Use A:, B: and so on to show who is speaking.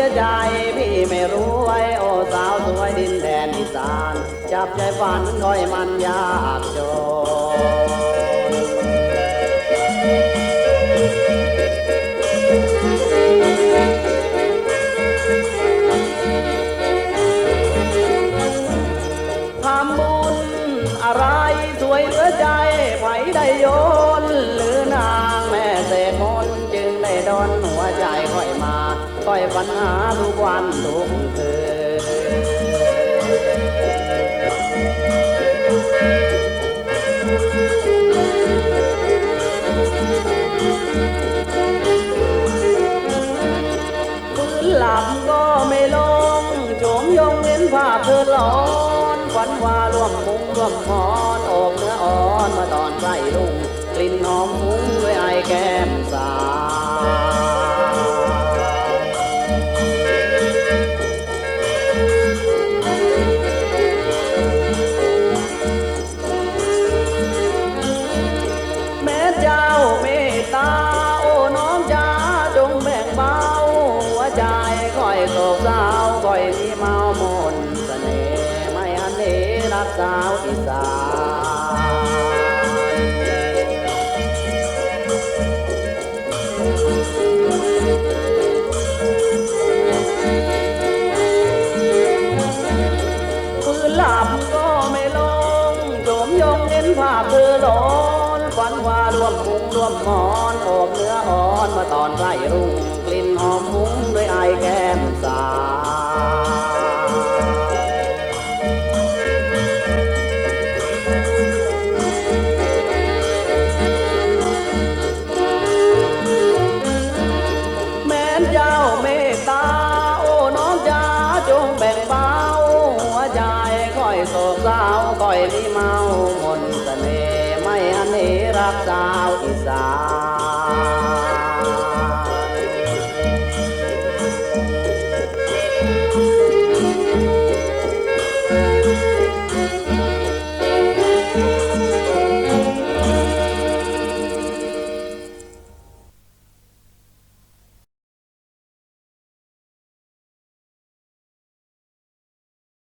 A: ยใจพี่ไม่รู้ไว้โอ้สาวสวยดินแดนอีสานจับใจฝันคอยมันยากจนทำบุญอะไรสวยเหลือใจไผได้โยนหรือนางแม่เศษมนจึงได้ดอนหัวใจค่อยมา ค่อยปัญหาทุกวันทุกคืนับก็ไม่ลงโจมยงเห็นภาพเธอหลอนฝันว่าร่วมมุงร่วมหมอนอบเนื้ออ่อนมาตอนใกล้ลุงกลิ่นหอม เมามนต์เสน่ห์ไม่อันนี้รักสาวอีสานฟื้นหลับก็ไม่ลงโจมยงเห็นภาพเธอหลอนฝันว่ารวมมุงรวมหมอนโอบเนื้ออ่อนมาตอนใกล้รุ่งกลิ่นหอมมุ้ง ค่อยมีเมามนต์เสน่ห์ไม่อันนี้รักสาวอีสาน